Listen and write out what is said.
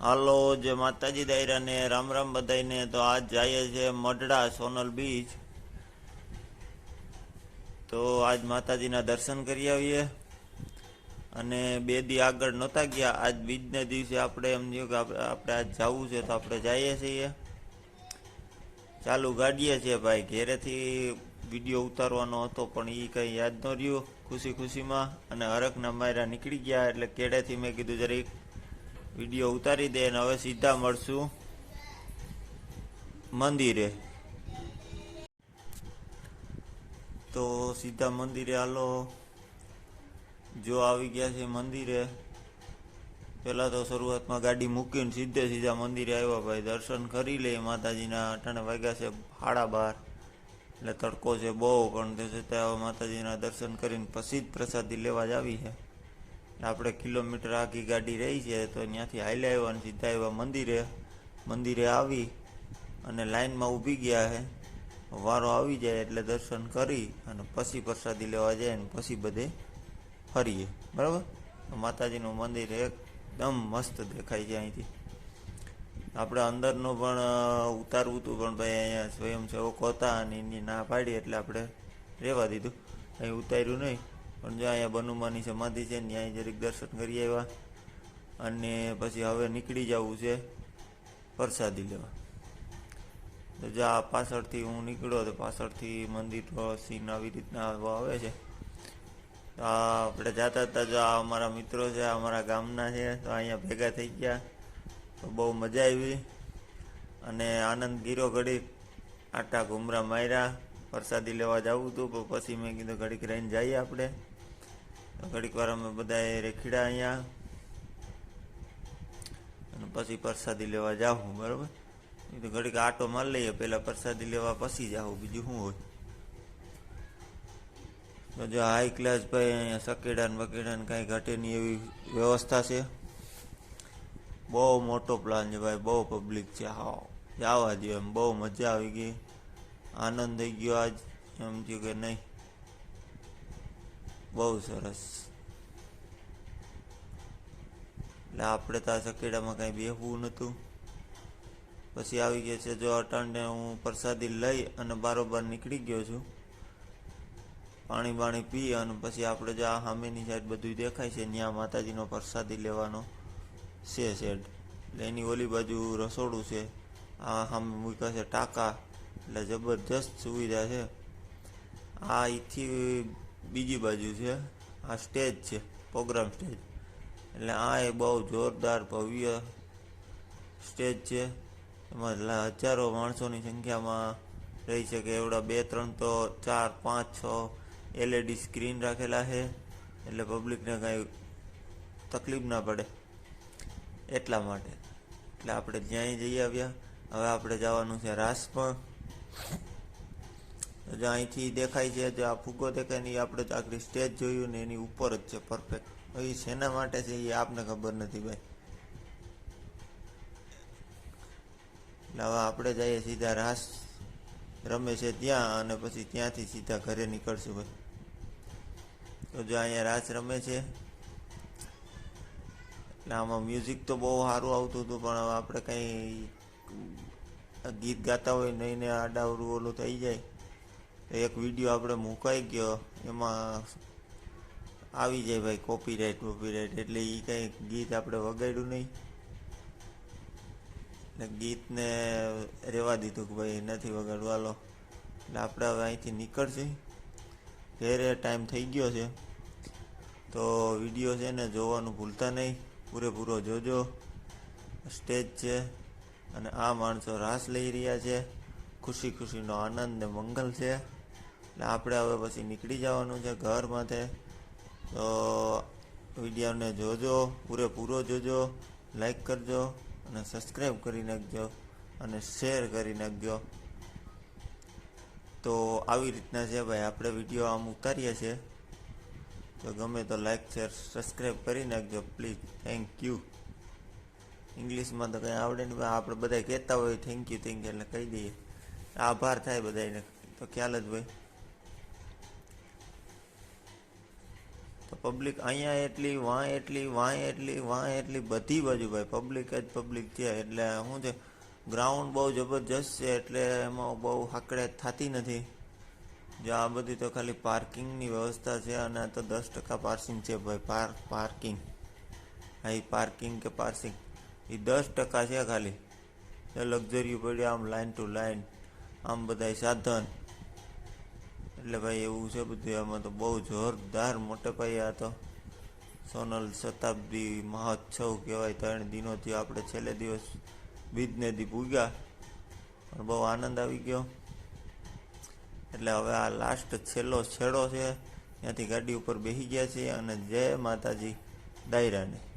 હાલો, જે માતાજી દાયરાને રામ રામ બધાઈને તો આજ જઈએ છે મઢડા સોનલ બીચ. તો આજ માતાજીના દર્શન કરી આવીએ. અને બે દી આગળ નહોતા ગયા, આજ બીજને દિવસે આપણે એમ થયું કે આપણે આજ જવું છે, તો આપણે જઈએ છીએ. ચાલુ ગાડીએ છીએ ભાઈ, ઘેરેથી વીડિયો ઉતારવાનો હતો, પણ એ કંઈ યાદ ન રહ્યું. ખુશી ખુશીમાં અને હરખના માયરા નીકળી ગયા, એટલે કેડેથી મેં કીધું જરીક વીડિયો ઉતારી દે અને હવે સીધા મળશું મંદિરે. તો સીધા મંદિરે હાલો. જો આવી ગયા છે મંદિરે, પહેલાં તો શરૂઆતમાં ગાડી મૂકીને સીધે સીધા મંદિરે આવ્યા ભાઈ. દર્શન કરી લે માતાજીના. અટાણે વાગ્યા છે ભાડા બાર. એટલે તડકો છે બહુ, પણ તે છતાં માતાજીના દર્શન કરીને પછી જ પ્રસાદી લેવા જ આવી છે. આપણે કિલોમીટર આખી ગાડી રહી છે, તો ત્યાંથી હાલ્યા આવ્યા અને સીધા આવ્યા મંદિરે. મંદિરે આવી અને લાઈનમાં ઊભી ગયા છે વારો આવી જાય એટલે દર્શન કરી અને પછી પ્રસાદી લેવા જાય અને પછી બધે ફરીએ. બરાબર? માતાજીનું મંદિર એકદમ મસ્ત દેખાય છે અહીંથી. આપણે અંદરનું પણ ઉતારવું હતું, પણ ભાઈ અહીંયા સ્વયંસેવકો હતા અને એની ના પાડી એટલે આપણે રહેવા દીધું. અહીં ઉતાર્યું નહીં. પણ જો અહીંયા બનુમાની સમાધિ છે ને ત્યાં જરીક દર્શન કરી આવ્યા અને પછી હવે નીકળી જવું છે પ્રસાદી લેવા. તો જો આ પાછળથી હું નીકળ્યો તો પાછળથી મંદિર સીન આવી રીતના આવે છે. તો આપણે જાતા હતા જો આ અમારા મિત્રો છે અમારા ગામના છે, તો અહીંયા ભેગા થઈ ગયા. તો બહુ મજા આવી અને આનંદ ગીરો ઘડી આટા ઘુમરા માર્યા. પ્રસાદી લેવા જવું હતું પણ પછી મેં કીધું ઘડીક રહીને જઈએ આપણે. ઘડીક વાર અમે બધાએ રેખીડા અહીંયા. અને પછી પ્રસાદી લેવા જાઉં, બરાબર? કીધું ઘડીક આટો મારી લઈએ પહેલાં પ્રસાદી લેવા પછી જાઉં, બીજું શું હોય? તો જો હાઈ ક્લાસ ભાઈ અહીંયા સકેડા ને બકેડા ને કાંઈ ઘટે એવી વ્યવસ્થા છે. બહુ મોટો પ્લાન છે ભાઈ, બહુ પબ્લિક છે હા જવા દો એમ, બહુ મજા આવી ગઈ. આનંદ થઈ ગયો આજ. એમ થયું કે નહીં. બહુ સરસ. એટલે આપણે તો આ સકેડામાં કાંઈ બેહવું નહોતું. પછી આવી ગયા છે જો અટાણને હું પ્રસાદી લઈ અને બારોબાર નીકળી ગયો છું. પાણી બાણી પી અને પછી આપણે જો આ સામેની સાઈડ બધું દેખાય છે, ત્યાં માતાજીનો પ્રસાદી લેવાનો છે શેડ એટલે એની ઓલી બાજુ રસોડું છે. આ સામે મૂક્યા છે ટાંકા. એટલે જબરજસ્ત સુવિધા છે. આ અહીંથી બીજી બાજુ છે. આ સ્ટેજ છે, પ્રોગ્રામ સ્ટેજ. એટલે આ એ બહુ જોરદાર ભવ્ય સ્ટેજ છે. એમાં હજારો માણસોની સંખ્યામાં રહી શકે. એવડા બે, ત્રણ તો ચાર, પાંચ, છ એલઈડી સ્ક્રીન રાખેલા છે. એટલે પબ્લિકને કાંઈ તકલીફ ના પડે એટલા માટે. એટલે આપણે જ્યાંય જઈ આવ્યા. હવે આપણે જવાનું છે રાસમાં. તો જો અહીંથી દેખાય છે જો આ ફૂગો દેખાય ને એ આપણે આખરી સ્ટેજ જોયું ને એની ઉપર જ છે પરફેક્ટ હવે શેના માટે છે એ આપને ખબર નથી ભાઈ. એટલે હવે આપણે જઈએ સીધા રાસ. રમે છે ત્યાં અને પછી ત્યાંથી સીધા ઘરે નીકળશું ભાઈ. તો જો અહીંયા રાસ રમે છે. એટલે આમાં મ્યુઝિક તો બહુ સારું આવતું હતું, પણ હવે આપણે કંઈ ગીત ગાતા હોય નહીં ને આડાવરું ઓલું થઈ જાય, તો એક વીડિયો આપણે મુકાઈ ગયો, એમાં આવી જાય ભાઈ કોપીરાઇટ કોપીરાઇટ એટલે એ કંઈ ગીત આપણે વગાડ્યું નહીં. એટલે ગીતને રહેવા દીધું કે ભાઈ નથી વગાડવા લો એટલે આપણે હવે અહીંથી નીકળશે. ઘેરે ટાઈમ થઈ ગયો છે. તો વીડિયો છે ને જોવાનું ભૂલતા નહીં. પૂરેપૂરો જોજો. સ્ટેજ છે. અને આ માણસો રાસ લઈ રહ્યા છે. ખુશી ખુશીનો આનંદ ને મંગલ છે. એટલે આપણે હવે પછી નીકળી જવાનું છે ઘર માથે. તો વિડીયોને જોજો, પૂરેપૂરો જોજો, લાઈક કરજો અને સબસ્ક્રાઈબ કરી નાખજો અને શેર કરી નાખજો. તો આવી રીતના છે ભાઈ, આપણે વીડિયો આમ ઉતારીએ છીએ. તો ગમે તો લાઈક, શેર, સબસ્ક્રાઈબ કરી નાખજો, પ્લીઝ. Thank you. ઇંગ્લિશમાં તો કંઈ આવડે નહીં આપણે બધા કહેતા હોય થેન્ક યુ થેન્ક યુ એટલે કહી દઈએ. આભાર થાય બધાને તો ખ્યાલ જ ભાઈ તો પબ્લિક અહીંયા એટલી વાં એટલી વાં એટલી વાં એટલી બધી બાજુ ભાઈ પબ્લિક જ પબ્લિક છે. એટલે શું છે ગ્રાઉન્ડ બહુ જબરજસ્ત છે, એટલે એમાં બહુ હાકડે થતી નથી. જો આ બધી તો ખાલી પાર્કિંગની વ્યવસ્થા છે અને આ તો દસ ટકા પાર્સિંગ છે ભાઈ પાર્ક પાર્કિંગ હા પાર્કિંગ કે પાર્સિંગ એ દસ ટકા છે ખાલી. લક્ઝરી પડ્યા આમ લાઇન ટુ લાઇન આમ બધાય સાધન. એટલે ભાઈ એવું છે બધું આમાં તો બહુ જોરદાર મોટે પાયે આ તો. સોનલ શતાબ્દી મહોત્સવ કહેવાય, ત્રણ દિનોથી આપણે છેલ્લે દિવસ બીજને દી પૂગ્યા. પણ બહુ આનંદ આવી ગયો. એટલે હવે આ લાસ્ટ છેલ્લો છેડો છે. ત્યાંથી ગાડી ઉપર બેસી ગયા છીએ અને જય માતાજી દાયરાને